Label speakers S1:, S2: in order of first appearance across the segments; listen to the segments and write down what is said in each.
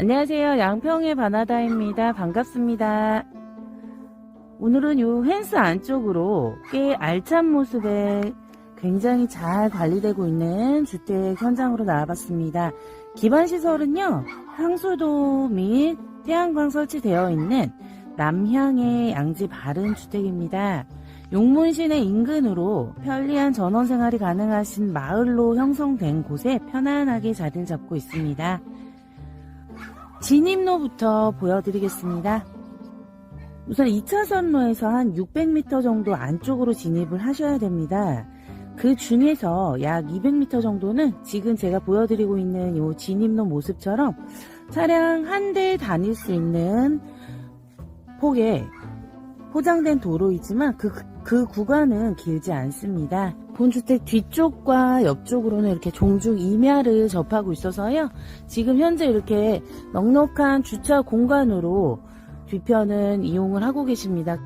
S1: 안녕하세요. 양평의 바나다입니다. 반갑습니다. 오늘은 요 펜스 안쪽으로 꽤 알찬 모습에 굉장히 잘 관리되고 있는 주택 현장으로 나와봤습니다. 기반 시설은요, 향수도 및 태양광 설치되어 있는 남향의 양지 바른 주택입니다. 용문시내 인근으로 편리한 전원 생활이 가능하신 마을로 형성된 곳에 편안하게 자리를 잡고 있습니다. 진입로부터 보여드리겠습니다. 우선 2차선로에서 한 600m 정도 안쪽으로 진입을 하셔야 됩니다. 그 중에서 약 200m 정도는 지금 제가 보여드리고 있는 이 진입로 모습처럼 차량 한 대 다닐 수 있는 폭에 포장된 도로이지만 그, 그 구간은 길지 않습니다. 본주택 뒤쪽과 옆쪽으로는 이렇게 종중 임야를 접하고 있어서요. 지금 현재 이렇게 넉넉한 주차 공간으로 뒤편은 이용을 하고 계십니다.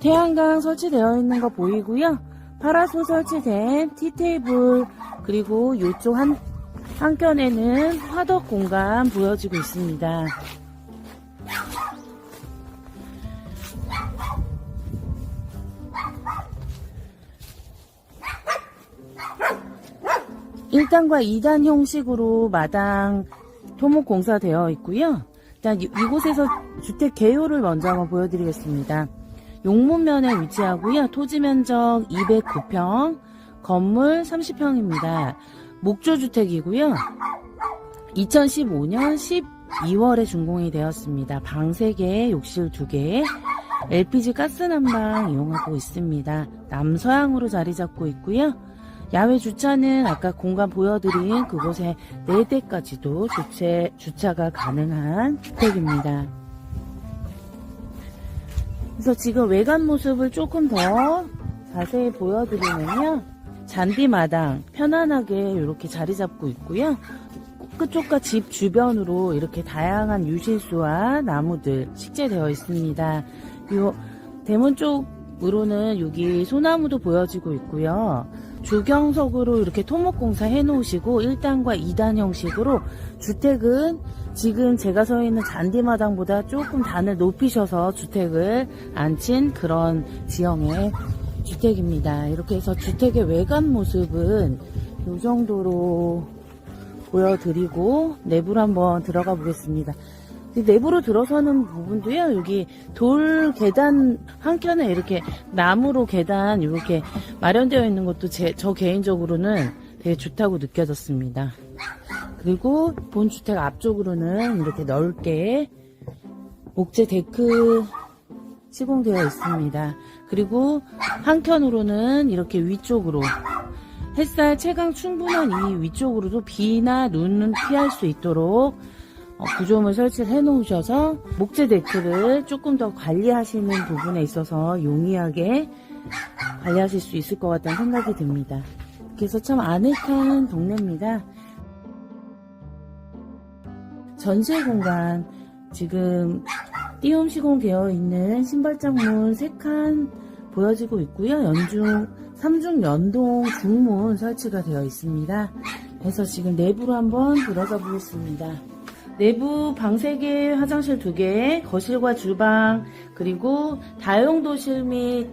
S1: 태양광 설치되어 있는 거 보이고요. 파라솔 설치된 티테이블 그리고 이쪽 한 한켠에는 화덕 공간 보여지고 있습니다. 1단과 2단 형식으로 마당 토목 공사되어 있고요. 일단 이- 이곳에서 주택 개요를 먼저 한번 보여드리겠습니다. 용문면에 위치하고요. 토지 면적 209평, 건물 30평입니다. 목조주택이고요. 2015년 12월에 준공이 되었습니다. 방 3개, 욕실 2개, LPG 가스 난방 이용하고 있습니다. 남서향으로 자리 잡고 있고요. 야외 주차는 아까 공간 보여드린 그곳에 4대까지도 주차, 주차가 가능한 주택입니다. 그래서 지금 외관 모습을 조금 더 자세히 보여드리면요. 잔디마당 편안하게 이렇게 자리 잡고 있고요. 끝쪽과 집 주변으로 이렇게 다양한 유실수와 나무들 식재되어 있습니다. 요 대문 쪽 으로는 여기 소나무도 보여지고 있고요. 주경석으로 이렇게 토목공사 해놓으시고 1단과 2단 형식으로 주택은 지금 제가 서 있는 잔디마당보다 조금 단을 높이셔서 주택을 앉힌 그런 지형의 주택입니다. 이렇게 해서 주택의 외관 모습은 이 정도로 보여드리고 내부로 한번 들어가 보겠습니다. 내부로 들어서는 부분도요, 여기 돌 계단 한켠에 이렇게 나무로 계단 이렇게 마련되어 있는 것도 제, 저 개인적으로는 되게 좋다고 느껴졌습니다. 그리고 본주택 앞쪽으로는 이렇게 넓게 목재 데크 시공되어 있습니다. 그리고 한켠으로는 이렇게 위쪽으로 햇살 채광 충분한 이 위쪽으로도 비나 눈은 피할 수 있도록 어, 구조물 설치를 해 놓으셔서 목재 데크를 조금 더 관리하시는 부분에 있어서 용이하게 관리하실 수 있을 것 같다는 생각이 듭니다. 그래서 참 아늑한 동네입니다. 전실 공간 지금 띄움 시공되어 있는 신발장문 3칸 보여지고 있고요. 연중 3중 연동 중문 설치가 되어 있습니다. 그래서 지금 내부로 한번 들어가 보겠습니다. 내부 방 3개, 화장실 2개, 거실과 주방, 그리고 다용도실 및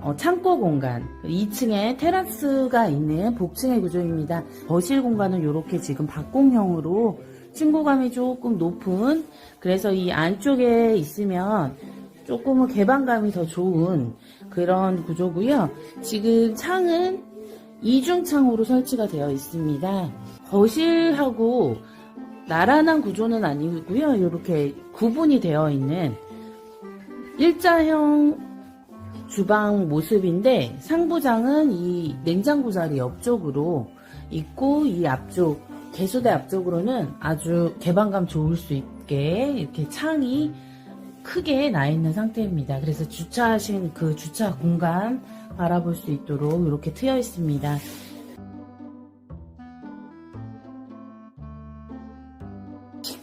S1: 어, 창고 공간, 2층에 테라스가 있는 복층의 구조입니다. 거실 공간은 이렇게 지금 박공형으로 층고감이 조금 높은, 그래서 이 안쪽에 있으면 조금은 개방감이 더 좋은 그런 구조고요. 지금 창은 이중창으로 설치가 되어 있습니다. 거실하고 나란한 구조는 아니고요. 이렇게 구분이 되어 있는 일자형 주방 모습인데 상부장은 이 냉장고 자리 옆쪽으로 있고 이 앞쪽 개수대 앞쪽으로는 아주 개방감 좋을 수 있게 이렇게 창이 크게 나 있는 상태입니다. 그래서 주차하신 그 주차 공간 바라볼 수 있도록 이렇게 트여 있습니다.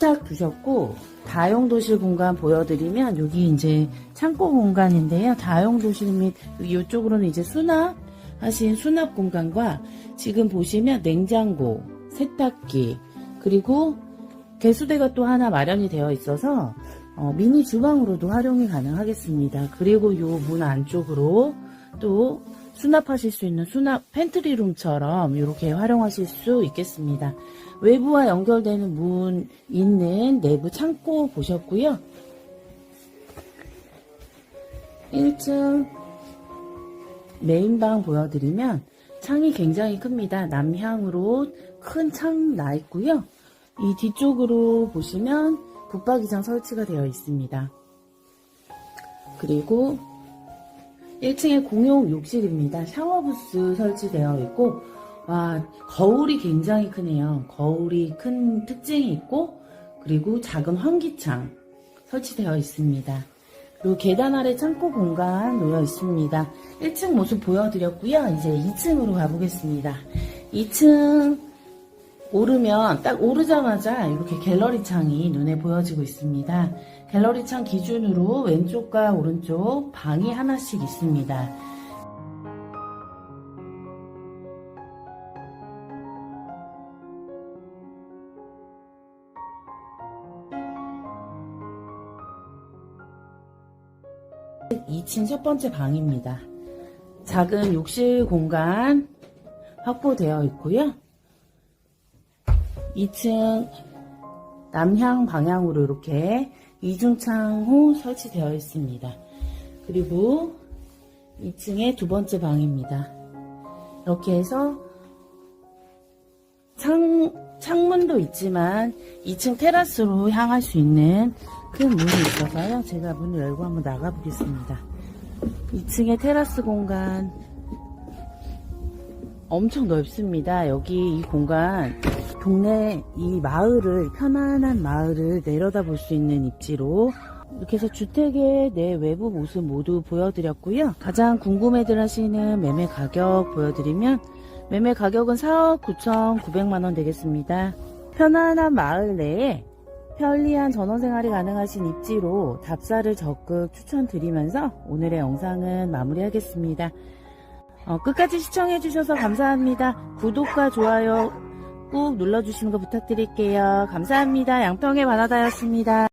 S1: 식탁 두셨고 다용 도실 공간 보여드리면 여기 이제 창고 공간인데요. 다용 도실 및 이쪽으로는 이제 수납 하신 수납 공간과 지금 보시면 냉장고, 세탁기, 그리고 개수대가 또 하나 마련이 되어 있어서 어, 미니 주방으로도 활용이 가능하겠습니다. 그리고 요 문 안쪽으로 또 수납하실 수 있는 수납 팬트리룸처럼 이렇게 활용하실 수 있겠습니다. 외부와 연결되는 문 있는 내부 창고 보셨고요. 1층 메인방 보여드리면 창이 굉장히 큽니다. 남향으로 큰 창 나 있고요. 이 뒤쪽으로 보시면 붙박이장 설치가 되어 있습니다. 그리고 1층에 공용 욕실입니다. 샤워부스 설치되어 있고 와 거울이 굉장히 크네요. 거울이 큰 특징이 있고 그리고 작은 환기창 설치되어 있습니다. 그리고 계단 아래 창고 공간 놓여 있습니다. 1층 모습 보여드렸고요. 이제 2층으로 가보겠습니다. 2층 오르면 딱 오르자마자 이렇게 갤러리 창이 눈에 보여지고 있습니다. 갤러리 창 기준으로 왼쪽과 오른쪽 방이 하나씩 있습니다. 이 2층 첫 번째 방입니다. 작은 욕실 공간 확보되어 있고요. 2층 남향 방향으로 이렇게 이중창호 설치되어 있습니다. 그리고 2층의 두 번째 방입니다. 이렇게 해서 창, 창문도 있지만 2층 테라스로 향할 수 있는 큰 문이 있어서요. 제가 문을 열고 한번 나가 보겠습니다. 2층의 테라스 공간 엄청 넓습니다. 여기 이 공간 동네 이 마을을 편안한 마을을 내려다 볼 수 있는 입지로 이렇게 해서 주택의 내 외부 모습 모두 보여드렸고요. 가장 궁금해들 하시는 매매 가격 보여드리면 매매 가격은 4억 9,900만원 되겠습니다. 편안한 마을 내에 편리한 전원생활이 가능하신 입지로 답사를 적극 추천드리면서 오늘의 영상은 마무리하겠습니다. 어, 끝까지 시청해주셔서 감사합니다. 구독과 좋아요 꾹 눌러주시는 거 부탁드릴게요. 감사합니다. 양평의 바나다였습니다.